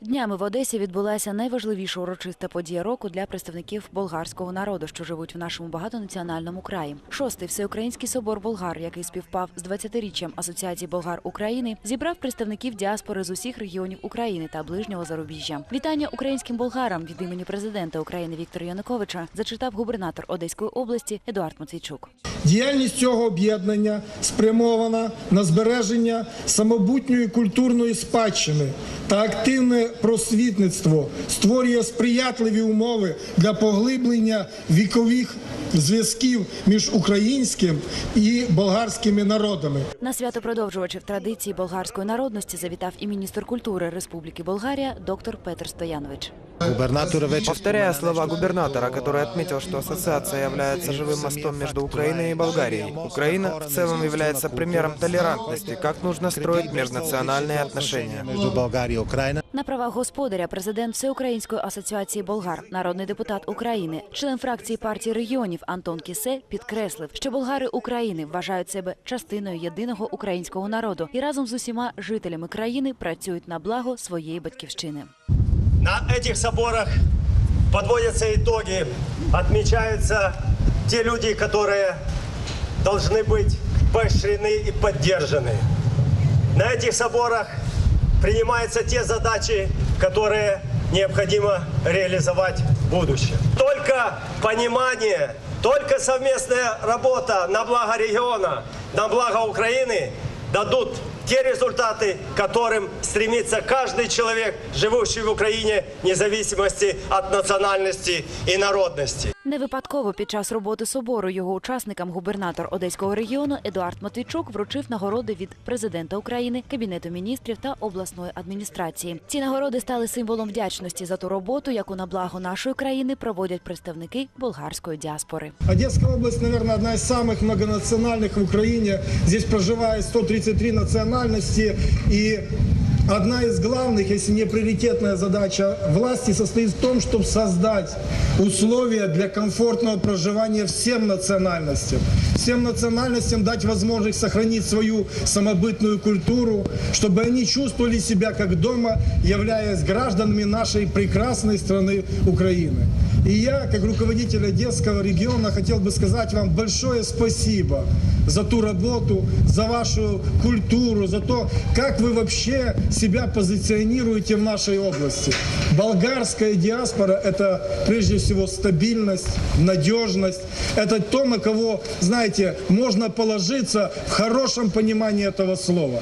Днями в Одесі відбулася найважливіша урочиста подія року для представників болгарського народу, що живуть в нашому багатонаціональному краї. Шостий всеукраїнський собор болгар, який співпав з 20-річчям Асоціації болгар України, зібрав представників діаспори з усіх регіонів України та ближнього зарубіжжя. Вітання українським болгарам від імені президента України Віктора Януковича зачитав губернатор Одеської області Едуард Матвійчук. Діяльність цього об'єднання спрямована на збереження самобутньої культурної спадщини та активне просвітництво створює сприятливі умови для поглиблення вікових зв'язків між українським і болгарськими народами. На свято продовжувачів традиції болгарської народності завітав і міністр культури Республіки Болгарія доктор Петр Стоянович. Губернатор вече Повторяя слова губернатора, который отметил, что ассоциация является живым мостом между Украиной и Болгарией, Украина в целом является примером толерантности, как нужно строить межнациональные отношения. между Болгарией и Украиной. На правах господаря президент Всеукраїнської асоціації болгар, народний депутат України, член фракції партії регіонів Антон Кісе підкреслив, що болгари України вважають себе частиною єдиного українського народу і разом з усіма жителями країни працюють на благо своєї батьківщини. На этих соборах подводятся итоги, отмечаются те люди, которые должны быть поощрены и поддержаны. На этих соборах принимаются те задачи, которые необходимо реализовать в будущем. Только понимание, только совместная работа на благо региона, на благо Украины дадут те результаты, к которым стремится каждый человек, живущий в Украине, вне зависимости от национальности и народности. Не випадково під час роботи собору його учасникам губернатор Одеського регіону Едуард Матвійчук вручив нагороди від президента України, кабінету міністрів та обласної адміністрації. Ці нагороди стали символом вдячності за ту роботу, яку на благо нашої країни проводять представники болгарської діаспори. Одесская область, наверное, одна из самых многонациональных в Украине. Здесь проживает 133 национальности. И одна из главных, если не приоритетная задача власти состоит в том, чтобы создать условия для комфортного проживания всем национальностям. Всем национальностям дать возможность сохранить свою самобытную культуру, чтобы они чувствовали себя как дома, являясь гражданами нашей прекрасной страны Украины. И я, как руководитель Одесского региона, хотел бы сказать вам большое спасибо за ту работу, за вашу культуру, за то, как вы вообще себя позиционируете в нашей области. Болгарская диаспора – это прежде всего стабильность, надежность. Это то, на кого, знаете, можно положиться в хорошем понимании этого слова.